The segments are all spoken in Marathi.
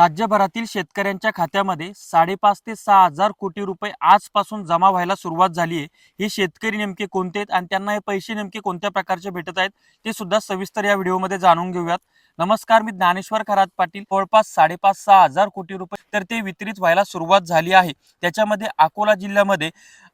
राज्यभरातील शेतकऱ्यांच्या खात्यामध्ये साडेपाच ते सहा हजार कोटी रुपये आजपासून जमा व्हायला सुरुवात झाली आहे. हे शेतकरी नेमके कोणते आहेत आणि त्यांना हे पैसे नेमके कोणत्या प्रकारचे भेटत आहेत ते सुद्धा सविस्तर या व्हिडिओमध्ये जाणून घेऊयात. नमस्कार मी ज्ञानेश्वर खरात पाटील. जवळपास साडेपाच सहा हजार कोटी रुपये तर ते वितरित व्हायला सुरुवात झाली आहे. त्याच्यामध्ये अकोला जिल्ह्यामध्ये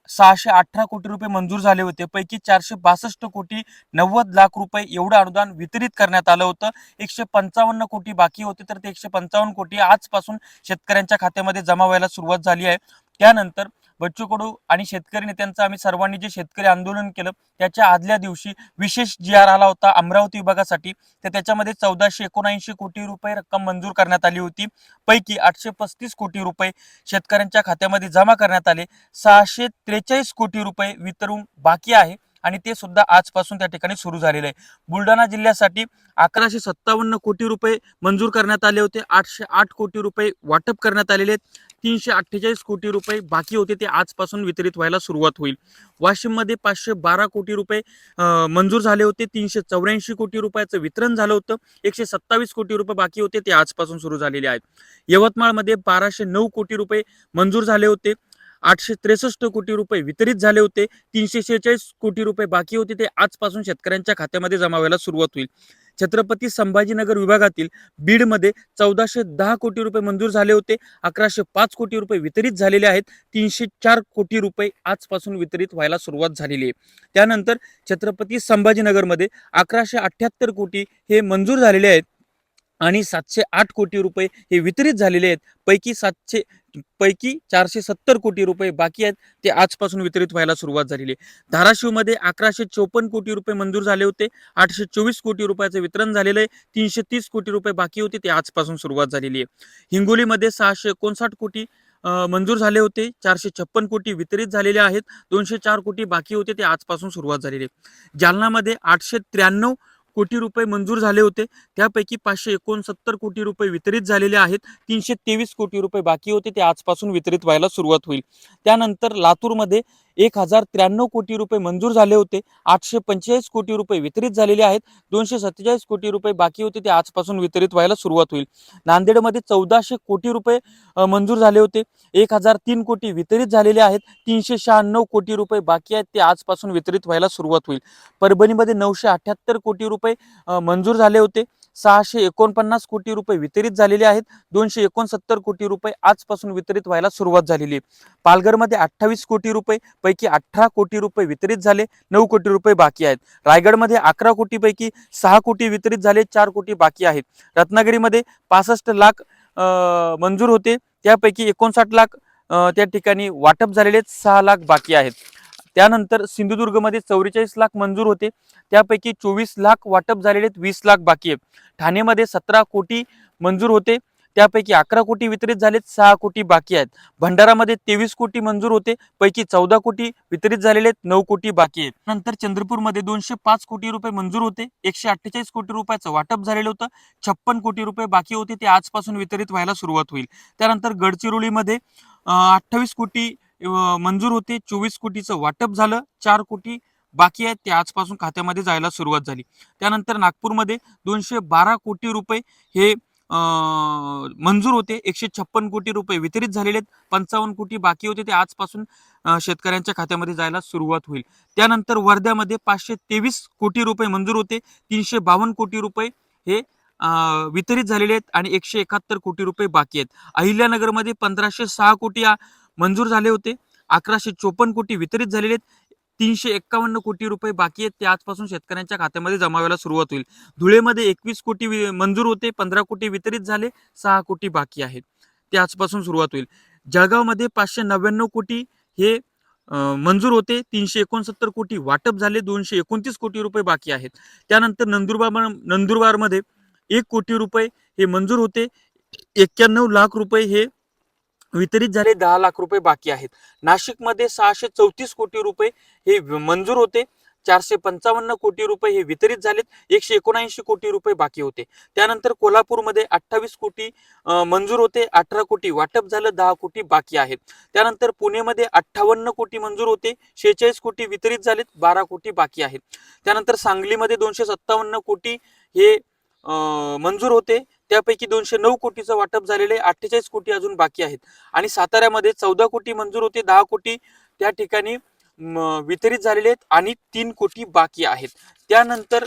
सहाशे अठरा कोटी रुपये मंजूर झाले होते. पैकी चारशे बासष्ट कोटी नव्वद लाख रुपये एवढं अनुदान वितरित करण्यात आलं होतं. एकशे पंचावन्न कोटी बाकी होते तर ते एकशे पंचावन्न कोटी आजपासून शेतकऱ्यांच्या खात्यामध्ये जमा व्हायला सुरुवात झाली आहे. त्यानंतर बच्चू कडू आणि शेतकरी नेत्यांचं आम्ही सर्वांनी जे शेतकरी आंदोलन केलं त्याच्या आदल्या दिवशी विशेष जी आर आला होता अमरावती विभागासाठी तर त्याच्यामध्ये चौदाशे एकोणऐंशी कोटी रुपये रक्कम मंजूर करण्यात आली होती. पैकी आठशे पस्तीस कोटी रुपये शेतकऱ्यांच्या खात्यामध्ये जमा करण्यात आले. सहाशे त्रेचाळीस कोटी रुपये वितरून बाकी आहे आणि ते सुद्धा आजपासून त्या ठिकाणी सुरू झालेलं आहे. बुलढाणा जिल्ह्यासाठी अकराशे सत्तावन्न कोटी रुपये मंजूर करण्यात आले होते. आठशे आठ कोटी रुपये वाटप करण्यात आलेले आहेत. तीनशे अठ्ठेचाळीस कोटी रुपये बाकी होते ते आजपासून वितरित व्हायला सुरुवात होईल. वाशिममध्ये पाचशे बारा कोटी रुपये मंजूर झाले होते तीनशे चौऱ्याऐंशी कोटी रुपयाचं वितरण झालं होतं एकशे सत्तावीस कोटी रुपये बाकी होते ते आजपासून सुरू झालेले आहेत. यवतमाळमध्ये बाराशे नऊ कोटी रुपये मंजूर झाले होते आठशे त्रेसष्ट कोटी रुपये वितरित झाले होते. तीनशे शेहेचाळीस कोटी रुपये बाकी होते. ते आजपासून शेतकऱ्यांच्या खात्यामध्ये जमा व्हायला सुरुवात होईल. छत्रपती संभाजीनगर विभागातील बीडमध्ये चौदाशे दहा कोटी रुपये मंजूर झाले होते. अकराशे पाच कोटी रुपये वितरित झालेले आहेत. तीनशे चार कोटी रुपये आजपासून वितरित व्हायला सुरुवात झालेली आहे. त्यानंतर छत्रपती संभाजीनगरमध्ये अकराशे अठ्ठ्याहत्तर कोटी हे मंजूर झालेले आहेत आणि सातशे आठ कोटी रुपये हे वितरित झालेले आहेत. पैकी सातशे पैकी चारशे सत्तर कोटी रुपये बाकी आहेत. ते आजपासून वितरित व्हायला सुरुवात झालेली आहे. धाराशिवमध्ये अकराशे चोपन्न कोटी रुपये मंजूर झाले होते. आठशे चोवीस कोटी रुपयाचं वितरण झालेलं आहे. तीनशे तीस कोटी रुपये बाकी होते. ते आजपासून सुरुवात झालेली आहे. हिंगोलीमध्ये सहाशे एकोणसाठ कोटी अं, मंजूर झाले होते. चारशे छप्पन कोटी वितरित झालेले आहेत. दोनशे चार कोटी बाकी होते. ते आजपासून सुरुवात झालेली आहे. जालनामध्ये आठशे त्र्याण्णव कोटी रुपये मंजूर झाले होते. त्यापैकी पाचशे एकोणसत्तर कोटी रुपये वितरित झालेले आहेत. तीनशे तेवीस कोटी रुपये बाकी होते. ते आजपासून वितरित व्हायला सुरुवात होईल. त्यानंतर लातूरमध्ये एक हजार त्र्याण्णव कोटी रुपये मंजूर झाले होते. आठशे पंचेचाळीस कोटी रुपये वितरित झालेले आहेत. दोनशे सत्तेचाळीस कोटी रुपये बाकी होते. ते आजपासून वितरित व्हायला सुरुवात होईल. नांदेडमध्ये चौदाशे कोटी रुपये मंजूर झाले होते. एक हजार तीन कोटी वितरित झालेले आहेत. तीनशे शहाण्णव कोटी रुपये बाकी आहेत. ते आजपासून वितरित व्हायला सुरुवात होईल. परभणीमध्ये नऊशे अठ्ठ्याहत्तर कोटी रुपये मंजूर झाले होते. सहाशे एकोणपन्नास कोटी रुपये वितरित झालेले आहेत. दोनशे एकोणसत्तर कोटी रुपये आजपासून वितरित व्हायला सुरुवात झालेली आहे. पालघरमध्ये अठ्ठावीस कोटी रुपये पैकी अठरा कोटी रुपये वितरित झाले नऊ कोटी रुपये बाकी आहेत. रायगडमध्ये अकरा कोटीपैकी सहा कोटी वितरित झाले चार कोटी बाकी आहेत. रत्नागिरीमध्ये पासष्ट लाख मंजूर होते. त्यापैकी एकोणसाठ लाख त्या ठिकाणी वाटप झालेले सहा लाख बाकी आहेत. त्यानंतर सिंधुदुर्गमध्ये चौवेचाळीस लाख मंजूर होते. त्यापैकी चोवीस लाख वाटप झालेले आहेत वीस लाख बाकी आहेत. ठाणेमध्ये सतरा कोटी मंजूर होते. त्यापैकी अकरा कोटी वितरित झालेत सहा कोटी बाकी आहेत. भंडारामध्ये तेवीस कोटी मंजूर होते पैकी चौदा कोटी वितरित झालेले आहेत नऊ कोटी बाकी आहेत. नंतर चंद्रपूरमध्ये दोनशे पाच कोटी रुपये मंजूर होते एकशे अठ्ठेचाळीस कोटी रुपयाचं वाटप झालेलं होतं छप्पन कोटी रुपये बाकी होते ते आजपासून वितरित व्हायला सुरुवात होईल. त्यानंतर गडचिरोलीमध्ये अठ्ठावीस कोटी मंजूर होते. चोवीस कोटीचं वाटप झालं. चार कोटी बाकी आहेत. ते आजपासून खात्यामध्ये जायला सुरुवात झाली. त्यानंतर नागपूरमध्ये दोनशे बारा कोटी रुपये हे मंजूर होते. एकशे छप्पन कोटी रुपये वितरित झालेले आहेत. पंचावन्न कोटी बाकी होते. ते आजपासून शेतकऱ्यांच्या खात्यामध्ये जायला सुरुवात होईल. त्यानंतर वर्ध्यामध्ये पाचशे तेवीस कोटी रुपये मंजूर होते. तीनशे बावन्न कोटी रुपये हे वितरित झालेले आहेत आणि एकशे एकाहत्तर कोटी रुपये बाकी आहेत. अहिल्यानगरमध्ये पंधराशे सहा कोटी मंजूर झाले होते. अकराशे चोपन्न कोटी वितरित झालेले आहेत. तीनशे एक्कावन्न कोटी रुपये बाकी आहेत. ते आजपासून शेतकऱ्यांच्या खात्यामध्ये जमा व्हायला सुरुवात होईल. धुळेमध्ये एकवीस कोटी मंजूर होते. पंधरा कोटी वितरित झाले. सहा कोटी बाकी आहेत. ते आजपासून सुरुवात होईल. जळगावमध्ये पाचशे नव्याण्णव कोटी हे मंजूर होते. तीनशे एकोणसत्तर कोटी वाटप झाले. दोनशे एकोणतीस कोटी रुपये बाकी आहेत. त्यानंतर नंदुरबार नंदुरबारमध्ये एक कोटी रुपये हे मंजूर होते. एक्क्याण्णव लाख रुपये हे वितरित झाले दहा लाख रुपये बाकी आहेत. नाशिकमध्ये सहाशे चौतीस कोटी रुपये हे मंजूर होते. चारशे पंचावन्न कोटी रुपये हे वितरित झालेत. एकशे एकोणऐंशी कोटी रुपये बाकी होते. त्यानंतर कोल्हापूरमध्ये अठ्ठावीस कोटी मंजूर होते. अठरा कोटी वाटप झालं. दहा कोटी बाकी आहेत. त्यानंतर पुणेमध्ये अठ्ठावन्न कोटी मंजूर होते. शेहेचाळीस कोटी वितरित झालेत. बारा कोटी बाकी आहेत. त्यानंतर सांगलीमध्ये दोनशे सत्तावन्न कोटी हे मंजूर होते. त्यापैकी दोनशे नऊ कोटीचं वाटप झालेलं आहे. अठ्ठेचाळीस कोटी अजून बाकी आहेत. आणि साताऱ्यामध्ये चौदा कोटी मंजूर होते. दहा कोटी त्या ठिकाणी म, वितरित झालेले आहेत आणि तीन कोटी बाकी आहेत. त्यानंतर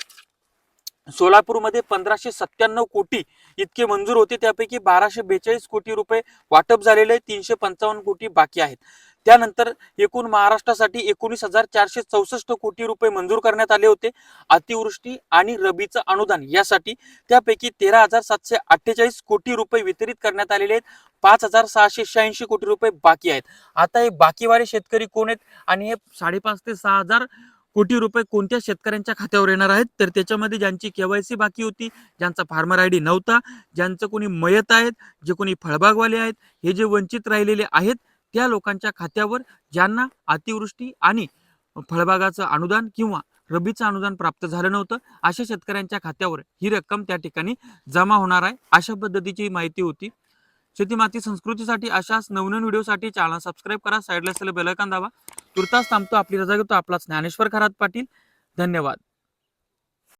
सोलापूरमध्ये पंधराशे सत्त्याण्णव कोटी इतके मंजूर होते. त्यापैकी बाराशे बेचाळीस कोटी रुपये वाटप झालेले आहे. तीनशे पंचावन्न कोटी बाकी आहेत. त्यानंतर एकूण महाराष्ट्रासाठी एकोणीस हजार चारशे चौसष्ट कोटी रुपये मंजूर करण्यात आले होते. अतिवृष्टी आणि रबीचं अनुदान यासाठी त्यापैकी तेरा हजार सातशे अठ्ठेचाळीस कोटी रुपये वितरित करण्यात आलेले आहेत. पाच हजार सहाशे शहाऐंशी कोटी रुपये बाकी आहेत. आता हे बाकीवाले शेतकरी कोण आहेत आणि हे साडेपाच ते सहा हजार कोटी रुपये कोणत्या शेतकऱ्यांच्या खात्यावर येणार आहेत? तर त्याच्यामध्ये ज्यांची केवायसी बाकी होती ज्यांचा फार्मर आय डी नव्हता ज्यांचं कोणी मयत आहेत जे कोणी फळबागवाले आहेत हे जे वंचित राहिलेले आहेत त्या लोकांच्या खात्यावर ज्यांना अतिवृष्टी आणि फळबागाचं अनुदान किंवा रबीचं अनुदान प्राप्त झालं नव्हतं अशा शेतकऱ्यांच्या खात्यावर ही रक्कम त्या ठिकाणी जमा होणार आहे. अशा पद्धतीची माहिती होती. शेतीमाती संस्कृतीसाठी अशाच नवनवीन व्हिडिओसाठी चॅनल सबस्क्राईब करा साईडला असलेलं बेलकान दावा तुर्तास थांबतो आपली रजा घेतो आपला ज्ञानेश्वर खरात पाटील. धन्यवाद.